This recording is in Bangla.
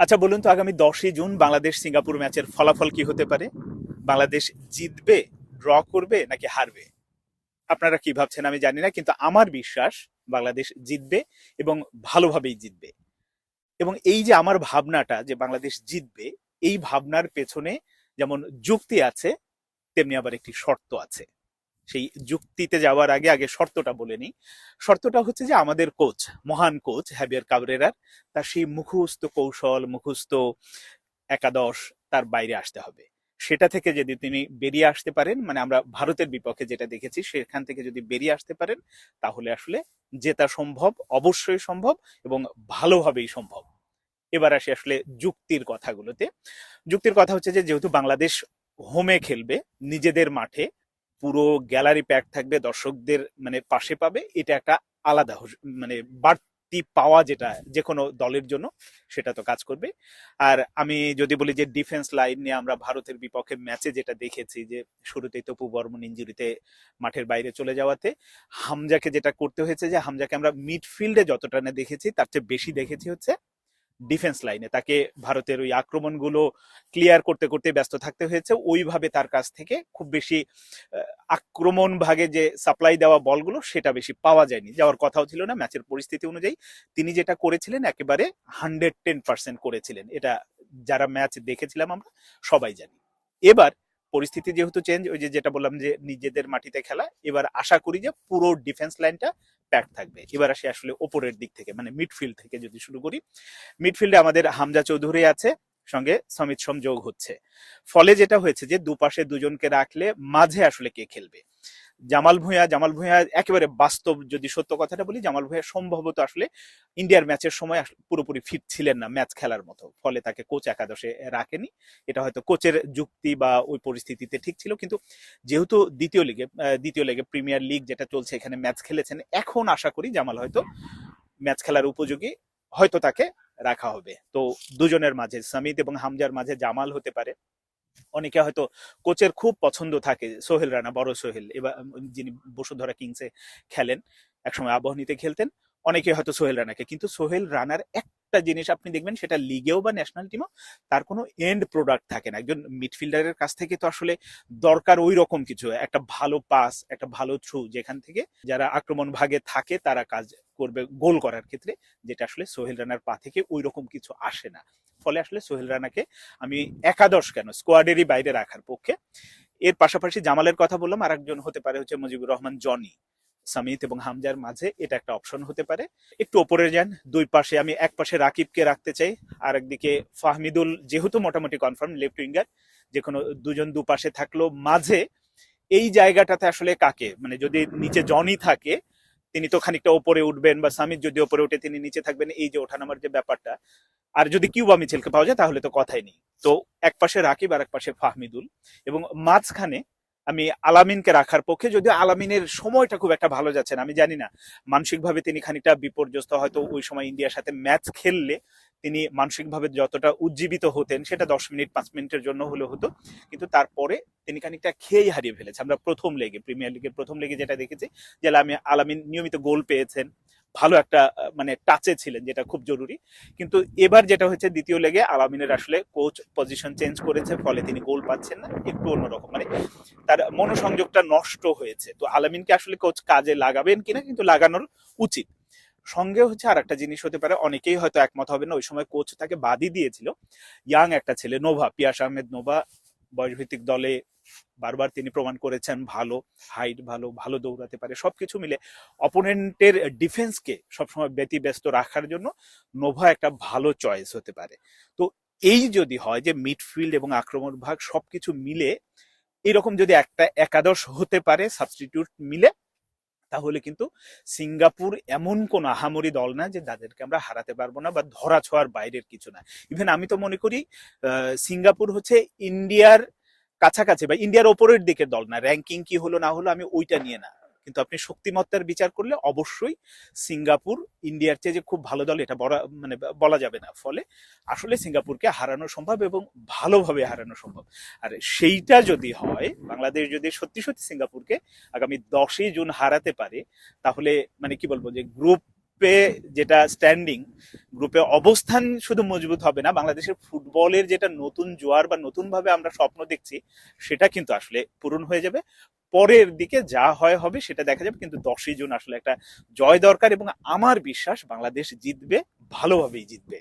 আচ্ছা বলুন তো আগামী দশই জুন বাংলাদেশ সিঙ্গাপুর ম্যাচের ফলাফল কি হতে পারে? বাংলাদেশ জিতবে, ড্র করবে নাকি হারবে? আপনারা কি ভাবছেন আমি জানি না, কিন্তু আমার বিশ্বাস বাংলাদেশ জিতবে এবং ভালোভাবেই জিতবে। এবং এই যে আমার ভাবনাটা যে বাংলাদেশ জিতবে, এই ভাবনার পেছনে যেমন যুক্তি আছে, তেমনি আবার একটি শর্ত আছে। সেই যুক্তিতে যাওয়ার আগে আগে শর্তটা বলে নিই। শর্তটা হচ্ছে যে আমাদের কোচ, মহান কোচ হ্যাবিয়ার কাবরেরার তার সেই মুখস্থ কৌশল, মুখস্থ একাদশ তার বাইরে আসতে হবে। সেটা থেকে যদি তিনি বেরিয়ে আসতে পারেন মানে আমরা ভারতের বিপক্ষে যেটা দেখেছি, সেখান থেকে যদি বেরিয়ে আসতে পারেন, তাহলে আসলে জেতা সম্ভব, অবশ্যই সম্ভব এবং ভালোভাবেই সম্ভব। এবার আসি আসলে যুক্তির কথাগুলোতে। যুক্তির কথা হচ্ছে যে, যেহেতু বাংলাদেশ হোমে খেলবে, নিজেদের মাঠে পুরো গ্যালারি প্যাক থাকবে, দর্শকদের মানে পাশে পাবে। এটা একটা আলাদা মানে বাড়তি পাওয়া যেটা যে কোনো দলের জন্য, সেটা তো কাজ করবে। আর আমি যদি বলি যে ডিফেন্স লাইন নিয়ে আমরা ভারতের বিপক্ষে ম্যাচে যেটা দেখেছি যে শুরুতেই তপু বর্মন ইঞ্জুরিতে মাঠের বাইরে চলে যাওয়াতে, হামজাকে যেটা করতে হয়েছে যে হামজাকে আমরা মিডফিল্ডে যতটা না দেখেছি, তার চেয়ে বেশি দেখেছি হচ্ছে ডিফেন্স লাইনে তাকে ভারতের ওই আক্রমণগুলো ক্লিয়ার করতে করতে ব্যস্ত থাকতে হয়েছে। ওইভাবে তার কাছ থেকে খুব বেশি আক্রমণ ভাগে যে সাপ্লাই দেওয়া বলগুলো সেটা বেশি পাওয়া যায়নি। যাওয়ার কথাও ছিল না। ম্যাচের পরিস্থিতি অনুযায়ী তিনি যেটা করেছিলেন একেবারে হান্ড্রেড টেন পার্সেন্ট করেছিলেন। এটা যারা ম্যাচ দেখেছিলাম আমরা, সবাই জানি। এবার পরিস্থিতি যেহেতু চেঞ্জ ওই যে যেটা বললাম যে নিজেদের মাটিতে খেলা, এবার আশা করি যে পুরো ডিফেন্স লাইনটা প্যাক থাকবে। এবার আসি আসলে ওপরের দিক থেকে মানে মিডফিল্ড থেকে যদি শুরু করি। মিডফিল্ডে আমাদের হামজা চৌধুরী আছে, সঙ্গে সমিত সোম যোগ হচ্ছে। ফলে যেটা হয়েছে যে দুপাশে দুজনকে রাখলে মাঝে আসলে কে খেলবে? জামাল ভুঁইয়া জামাল ভুঁইয়া একেবারে বাস্তব যদি সত্য কথাটা বলি, জামাল ভুঁইয়া সম্ভবত আসলে ইন্ডিয়ার ম্যাচের সময় পুরোপুরি ফিট ছিলেন না ম্যাচ খেলার মতো। ফলে তাকে কোচ একাদশে রাখেনি। এটা হয়তো কোচের যুক্তি বা ওই পরিস্থিতিতে ঠিক ছিল। কিন্তু যেহেতু দ্বিতীয় লিগে দ্বিতীয় লিগে প্রিমিয়ার লিগ যেটা চলছে, এখানে ম্যাচ খেলেছেন, এখন আশা করি জামাল হয়তো ম্যাচ খেলার উপযোগী হয়তো তাকে রাখা হবে। তো দুজনের মাঝে সামিত এবং হামজার মাঝে জামাল হতে পারে। অনেকে হয়তো কোচের খুব পছন্দ থাকে, সোহেল রানা, বড় সোহেল, এবার যিনি বসুন্ধরা কিংসে খেলেন, একসময় আবাহনীতে খেলতেন, অনেকে হয়তো সোহেল রানাকে, কিন্তু সোহেল রানার একটা জিনিস আপনি দেখবেন, সেটা লিগেও বা ন্যাশনাল টিমও তার কোনো এন্ড প্রোডাক্ট থাকে না। একজন মিডফিল্ডারের কাছ থেকে তো আসলে দরকার ওই রকম কিছু, একটা ভালো পাস একটা ভালো থ্রু যেখান থেকে যারা আক্রমণ ভাগে থাকে, তারা কাজ করবে গোল করার ক্ষেত্রে, যেটা আসলে সোহেল রানার পা থেকে ওই রকম কিছু আসে না। ফলে আসলে সোহেল রানাকে আমি একাদশ কেন, স্কোয়াডেরই বাইরে রাখার পক্ষে। এর পাশাপাশি জামালের কথা বললাম আর একজন হতে পারে হচ্ছে মুজিবুর রহমান, জনি। সামিত এবং হামজার মাঝে এটা একটা অপশন হতে পারে। একটু ওপরে যান, দুই পাশে আমি এক পাশে রাকিবকে রাখতে চাই আর একদিকে ফাহমিদুল, যেহেতু মোটামুটি কনফার্ম লেফট উইঙ্গার যে কোনো দুজন দুপাশে থাকল মাঝে, এই জায়গাটাতে আসলে কাকে? মানে যদি নিচে জনি থাকে তিনি তো খানিকটা ওপরে উঠবেন বা সামিত যদি ওপরে উঠে তিনি নিচে থাকবেন, এই যে ওঠানামার যে ব্যাপারটা, আর যদি কিউবা মিছিলকে পাওয়া যায় তাহলে তো কথাই নেই। তো এক পাশে রাকিব আর এক পাশে ফাহমিদুল এবং মাঝখানে আমি আলামিনকে রাখার পক্ষে, যদিও আলামিনের সময়টা খুব একটা ভালো যাচ্ছে না, আমি জানি না। মানসিকভাবে তিনি খানিকটা বিপর্যস্ত, হয়তো ওই সময় ইন্ডিয়ার সাথে ম্যাচ খেললে তিনি মানসিকভাবে যতটা উজ্জীবিত হতেন, সেটা দশ মিনিট, পাঁচ মিনিটের জন্য হলে হতো। কিন্তু তারপরে তিনি খানিকটা খেয়েই হারিয়ে ফেলেছে। আমরা প্রথম লেগে, প্রিমিয়ার লিগের প্রথম লেগে যেটা দেখেছি, যে আলামিন নিয়মিত গোল পেয়েছেন। ভালো একটা মানে টাচে ছিলেন, যেটা খুব জরুরি। কিন্তু এবার যেটা হচ্ছে দ্বিতীয় লেগে আলামিনের আসলে কোচ পজিশন চেঞ্জ করেছে, ফলে তিনি গোল পাচ্ছেন না, একটু অন্যরকম। মানে তার মনোসংযোগটা নষ্ট হয়েছে। তো আলামিনকে আসলে কোচ কাজে লাগাবেন কিনা, কিন্তু লাগানোর উচিত। সঙ্গে হচ্ছে আর একটা জিনিস হতে পারে, অনেকেই হয়তো একমত হবে না, ওই সময় কোচ তাকে বাদই দিয়েছিল। ইয়াং একটা ছেলে, নোভা, পিয়াস আহমেদ নোভা, বয়সভিত্তিক দলে বারবার তিনি প্রমাণ করেছেন ভালো হাইট ভালো ভালো দৌড়াতে পারে, সবকিছু মিলে অপোনেন্টের ডিফেন্সকে সবসময় ব্যতিব্যস্ত রাখার জন্য নোভা একটা ভালো চয়েস হতে পারে। তো এই যদি হয় যে মিডফিল্ড এবং আক্রমণ ভাগ সবকিছু মিলে এরকম যদি একটা একাদশ হতে পারে সাবস্টিটিউট মিলে, তাহলে কিন্তু সিঙ্গাপুর এমন কোন আহামরি দল না যে তাদেরকে আমরা হারাতে পারব না বা ধরা ছোঁয়ার বাইরের কিছু না। ইভেন আমি তো মনে করি সিঙ্গাপুর হচ্ছে ইন্ডিয়ার কাছাকাছি বা ইন্ডিয়ার ওপরের দিকের দল না র্যাঙ্কিং কি হলো না হলো আমি ওইটা নিয়ে না। কিন্তু আপনি শক্তিমত্তার বিচার করলে অবশ্যই সিঙ্গাপুর ইন্ডিয়ার চেয়ে যে খুব ভালো দল, এটা বলা মানে বলা যাবে না। ফলে আসলে সিঙ্গাপুরকে হারানো সম্ভব এবং ভালোভাবে হারানো সম্ভব। আর সেইটা যদি হয়, বাংলাদেশ যদি সত্যি সত্যি সিঙ্গাপুরকে আগামী দশই জুন হারাতে পারে, তাহলে মানে কি বলব যে গ্রুপ গ্রুপে যেটা স্ট্যান্ডিং গ্রুপে অবস্থান শুধু মজবুত হবে না, বাংলাদেশের ফুটবলের যেটা নতুন জোয়ার বা নতুন ভাবে আমরা স্বপ্ন দেখছি, সেটা কিন্তু আসলে পূরণ হয়ে যাবে। পরের দিকে যা হয় হবে সেটা দেখা যাবে, কিন্তু দশই জুন আসলে একটা জয় দরকার এবং আমার বিশ্বাস বাংলাদেশ জিতবে, ভালোভাবেই জিতবে।